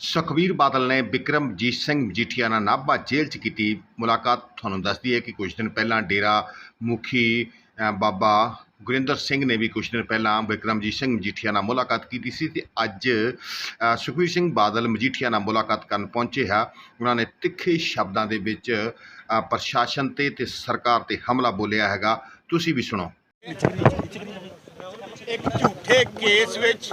ਸੁਖਬੀਰ ਬਾਦਲ ਨੇ ਬਿਕਰਮਜੀਤ ਸਿੰਘ ਮਜੀਠੀਆ ਨਾਲ ਨਾਭਾ ਜੇਲ੍ਹ 'ਚ ਕੀਤੀ ਮੁਲਾਕਾਤ। ਤੁਹਾਨੂੰ ਦੱਸਦੀ ਹੈ ਕਿ ਕੁਝ ਦਿਨ ਪਹਿਲਾਂ ਡੇਰਾ ਮੁਖੀ ਬਾਬਾ ਗੁਰਿੰਦਰ ਸਿੰਘ ਨੇ ਵੀ ਕੁਝ ਦਿਨ ਪਹਿਲਾਂ ਬਿਕਰਮਜੀਤ ਸਿੰਘ ਮਜੀਠੀਆ ਨਾਲ ਮੁਲਾਕਾਤ ਕੀਤੀ ਸੀ ਤੇ ਅੱਜ ਅ, ਸੁਖਬੀਰ ਸਿੰਘ ਬਾਦਲ ਮਜੀਠੀਆ ਨਾਲ ਮੁਲਾਕਾਤ ਕਰਨ ਪਹੁੰਚੇ ਹੈ ਉਹਨਾਂ ਨੇ ਤਿੱਖੇ ਸ਼ਬਦਾਂ ਦੇ ਵਿੱਚ ਪ੍ਰਸ਼ਾਸਨ ਤੇ ਤੇ ਸਰਕਾਰ ਤੇ ਹਮਲਾ ਬੋਲਿਆ ਹੈਗਾ। ਤੁਸੀਂ ਵੀ ਸੁਣੋ। ਇੱਕ ਝੂਠੇ ਕੇਸ ਵਿੱਚ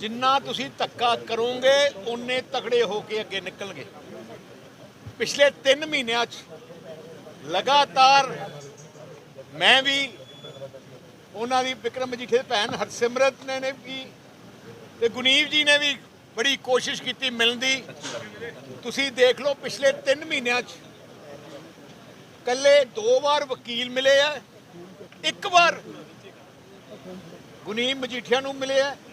ਜਿੰਨਾ ਤੁਸੀਂ ਧੱਕਾ ਕਰੋਗੇ ਉਨੇ ਤਕੜੇ ਹੋ ਕੇ ਅੱਗੇ ਨਿਕਲਣਗੇ। ਪਿਛਲੇ 3 ਮਹੀਨਿਆਂ 'ਚ ਲਗਾਤਾਰ ਮੈਂ ਵੀ ਉਹਨਾਂ ਦੀ ਵਿਕਰਮ ਮਜੀਠੇ ਦੀ ਭੈਣ ਹਰਸਿਮਰਤ ਨੇ ਨੇ ਵੀ ਤੇ ਗੁਨੀਵ ਜੀ ਨੇ ਵੀ ਬੜੀ ਕੋਸ਼ਿਸ਼ ਕੀਤੀ ਮਿਲਣ ਦੀ। ਤੁਸੀਂ ਦੇਖ ਲਓ ਪਿਛਲੇ 3 ਮਹੀਨਿਆਂ 'ਚ ਕੱਲੇ ਦੋ ਵਾਰ ਵਕੀਲ ਮਿਲੇ ਆ, ਇੱਕ ਵਾਰ ਗੁਨੀਮ ਮਜੀਠੀਆ ਨੂੰ ਮਿਲੇ ਮਿਲਿਆ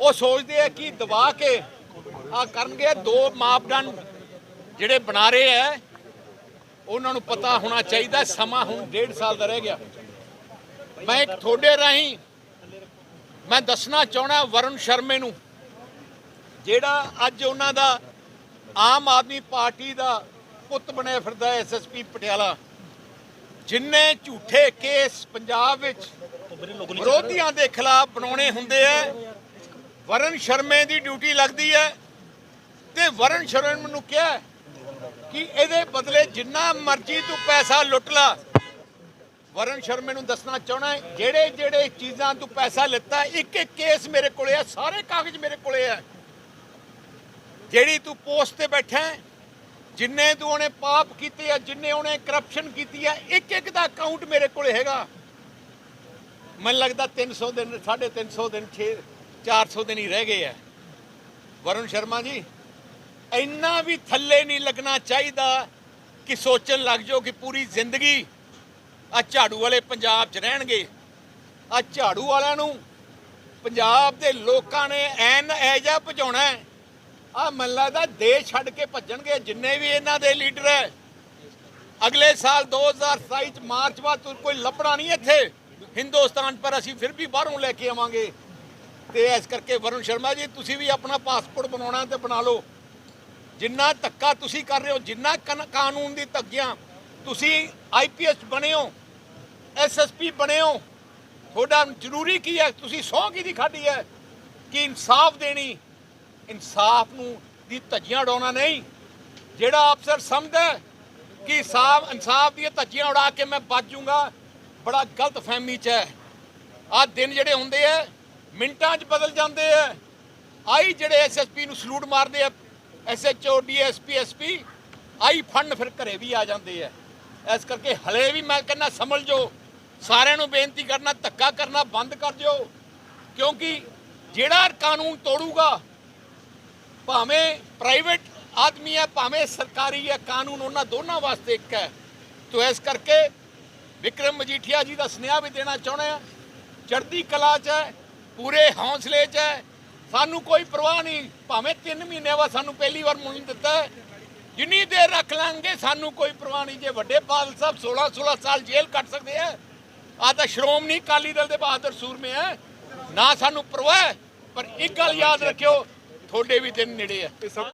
ਉਹ ਸੋਚਦੇ ਆ ਕਿ ਦਬਾ ਕੇ ਆ ਕਰਨਗੇ, ਦੋ ਮਾਪਦੰਡ ਜਿਹੜੇ ਬਣਾ ਰਹੇ ਆ, ਉਹਨਾਂ ਨੂੰ ਪਤਾ ਹੋਣਾ ਚਾਹੀਦਾ, ਸਮਾਂ ਹੁਣ ਡੇਢ ਸਾਲ ਦਾ ਰਹਿ ਗਿਆ। ਮੈਂ ਇੱਕ ਤੁਹਾਡੇ ਰਾਹੀਂ ਮੈਂ ਦੱਸਣਾ ਚਾਹਣਾ ਵਰੁਣ ਸ਼ਰਮੇ ਨੂੰ, ਜਿਹੜਾ ਅੱਜ ਉਹਨਾਂ ਦਾ ਆਮ ਆਦਮੀ ਪਾਰਟੀ ਦਾ ਪੁੱਤ ਬਣਿਆ ਫਿਰਦਾ ਐਸਐਸਪੀ ਪਟਿਆਲਾ, ਜਿੰਨੇ ਝੂਠੇ ਕੇਸ ਪੰਜਾਬ ਵਿੱਚ ਵਿਰੋਧੀਆਂ ਦੇ ਖਿਲਾਫ ਬਣਾਉਣੇ ਹੁੰਦੇ ਆ ਵਰਨ ਸ਼ਰਮੇ ਦੀ ਡਿਊਟੀ ਲੱਗਦੀ ਹੈ ਤੇ ਵਰਨ ਸ਼ਰਮੇ ਨੂੰ ਕਿਹਾ ਕਿ ਇਹਦੇ ਬਦਲੇ ਜਿੰਨਾ ਮਰਜ਼ੀ ਤੂੰ ਪੈਸਾ ਲੁੱਟ ਲਾ। ਵਰਨ ਸ਼ਰਮੇ ਨੂੰ ਦੱਸਣਾ ਚਾਹਣਾ ਜਿਹੜੇ ਜਿਹੜੇ ਚੀਜ਼ਾਂ ਤੂੰ ਪੈਸਾ ਲਿੱਤਾ ਇੱਕ ਇੱਕ ਕੇਸ ਮੇਰੇ ਕੋਲੇ ਆ, ਸਾਰੇ ਕਾਗਜ਼ ਮੇਰੇ ਕੋਲੇ ਆ। ਜਿਹੜੀ ਤੂੰ ਪੋਸਟ ਤੇ ਬੈਠਾ ਜਿੰਨੇ ਤੂੰ ਉਹਨੇ ਪਾਪ ਕੀਤੇ ਆ, ਜਿੰਨੇ ਉਹਨੇ ਕਰਪਸ਼ਨ ਕੀਤੀ ਆ ਇੱਕ ਇੱਕ ਦਾ ਅਕਾਊਂਟ ਮੇਰੇ ਕੋਲੇ ਹੈਗਾ। ਮੈਨੂੰ ਲੱਗਦਾ 300 ਦਿਨ 350 ਦਿਨ 6 400 ਦਿਨ ਹੀ ਰਹਿ ਗਏ ਆ। ਵਰੁਣ ਸ਼ਰਮਾ ਜੀ, ਇੰਨਾ ਵੀ ਥੱਲੇ ਨਹੀਂ ਲੱਗਣਾ ਚਾਹੀਦਾ ਕਿ ਸੋਚਣ ਲੱਗ ਜਾਓ ਕਿ ਪੂਰੀ ਜ਼ਿੰਦਗੀ ਆ ਝਾੜੂ ਵਾਲੇ ਪੰਜਾਬ 'ਚ ਰਹਿਣਗੇ। ਆ ਝਾੜੂ ਵਾਲਿਆਂ ਨੂੰ ਪੰਜਾਬ ਦੇ ਲੋਕਾਂ ਨੇ ਐਨ ਐਜਾ ਭਜਾਉਣਾ ਆ ਮੈਨੂੰ ਲੱਗਦਾ ਦੇਸ਼ ਛੱਡ ਕੇ ਭੱਜਣਗੇ ਜਿੰਨੇ ਵੀ ਇਹਨਾਂ ਦੇ ਲੀਡਰ ਹੈ। ਅਗਲੇ ਸਾਲ 2027 ਚ ਮਾਰਚ ਬਾਅਦ ਕੋਈ ਲੱਭਣਾ ਨਹੀਂ ਇੱਥੇ। ਹਿੰਦੁਸਤਾਨ ਪਰ ਅਸੀਂ ਫਿਰ ਵੀ ਬਾਹਰੋਂ ਲੈ ਕੇ ਆਵਾਂਗੇ। ਤੇ ਇਸ ਕਰਕੇ ਵਰੁਣ ਸ਼ਰਮਾ ਜੀ, ਤੁਸੀਂ ਵੀ ਆਪਣਾ ਪਾਸਪੋਰਟ ਬਣਾਉਣਾ ਤੇ ਬਣਾ ਲਓ। ਜਿੰਨਾ ਧੱਕਾ ਤੁਸੀਂ ਕਰ ਰਹੇ ਹੋ, ਜਿੰਨਾ ਕਨ- ਕਾਨੂੰਨ ਦੀ ਧੱਗੀਆਂ ਤੁਸੀਂ ਆਈਪੀਐਸ ਬਣੇ ਹੋ ਐਸਐਸਪੀ ਬਣੇ ਹੋ, ਤੁਹਾਡਾ ਜ਼ਰੂਰੀ ਕੀ ਹੈ? ਤੁਸੀਂ ਸਹੁੰ ਕੀ ਦੀ ਖਾਦੀ ਹੈ ਕਿ ਇਨਸਾਫ ਦੇਣੀ? ਇਨਸਾਫ ਨੂੰ, ਦੀ ਧੱਜੀਆਂ ਉਡਾਉਣਾ ਨਹੀਂ। ਜਿਹੜਾ ਅਫਸਰ ਸਮਝਦਾ ਕਿ ਸਾਫ਼ ਇਨਸਾਫ ਦੀਆਂ ਧੱਜੀਆਂ ਉਡਾ ਕੇ ਮੈਂ ਬਚ ਜਾਊਂਗਾ ਬੜਾ ਗਲਤ ਫਹਿਮੀ ਚ ਹੈ। ਆਹ ਦਿਨ ਜਿਹੜੇ ਹੁੰਦੇ ਆ ਮਿੰਟਾਂ 'ਚ ਬਦਲ ਜਾਂਦੇ ਆ। ਆਈ ਜਿਹੜੇ ਐਸਐਸਪੀ ਨੂੰ ਸਲੂਟ ਮਾਰਦੇ ਆ ਐਸਐਚਓ ਡੀਐਸਪੀ ਐਸਪੀ ਆਈ ਫੰਡ ਫਿਰ ਘਰੇ ਵੀ ਆ ਜਾਂਦੇ ਆ। ਇਸ ਕਰਕੇ ਹਲੇ ਵੀ ਮੈਂ ਕਹਿੰਦਾ ਸਮਝ ਜੋ। ਸਾਰਿਆਂ ਨੂੰ ਬੇਨਤੀ ਕਰਨਾ, ਧੱਕਾ ਕਰਨਾ ਬੰਦ ਕਰ ਦਿਓ। ਕਿਉਂਕਿ ਜਿਹੜਾ ਕਾਨੂੰਨ ਤੋੜੂਗਾ, ਭਾਵੇਂ ਪ੍ਰਾਈਵੇਟ ਆਦਮੀ ਹੈ, ਭਾਵੇਂ ਸਰਕਾਰੀ ਹੈ, ਕਾਨੂੰਨ ਉਹਨਾਂ ਦੋਨਾਂ ਵਾਸਤੇ ਇੱਕ ਹੈ। ਤੋ ਇਸ ਕਰਕੇ ਵਿਕਰਮ ਮਜੀਠੀਆ ਜੀ ਦਾ ਸੁਨੇਹਾ ਵੀ ਦੇਣਾ ਚਾਹੁੰਦੇ ਆ। ਚੜ੍ਹਦੀ ਕਲਾ 'ਚ ਹੈ ਪੂਰੇ ਹੌਸਲੇ 'ਚ ਹੈ। ਸਾਨੂੰ ਕੋਈ ਪਰਵਾਹ ਨਹੀਂ। ਭਾਵੇਂ 3 ਮਹੀਨੇ ਬਾਅਦ ਸਾਨੂੰ ਪਹਿਲੀ ਵਾਰ ਮੁੰਨ ਦਿੱਤਾ ਜਿੰਨੀ ਦੇਰ ਰੱਖ ਲਾਂਗੇ, ਸਾਨੂੰ ਕੋਈ ਪਰਵਾਹ ਨਹੀਂ। ਜੇ ਵੱਡੇ ਬਾਦਲ ਸਾਹਿਬ 16 16 ਸਾਲ ਜੇਲ੍ਹ ਕੱਟ ਸਕਦੇ ਆ ਆ ਤਾਂ ਸ਼੍ਰੋਮਣੀ ਅਕਾਲੀ ਦਲ ਦੇ ਬਹਾਦਰ ਸੂਰਮੇ ਹੈ ਨਾ ਸਾਨੂੰ ਪਰਵਾਹ ਪਰ ਇੱਕ ਗੱਲ ਯਾਦ ਰੱਖਿਓ, ਤੁਹਾਡੇ ਵੀ ਦਿਨ ਨੇੜੇ ਆ।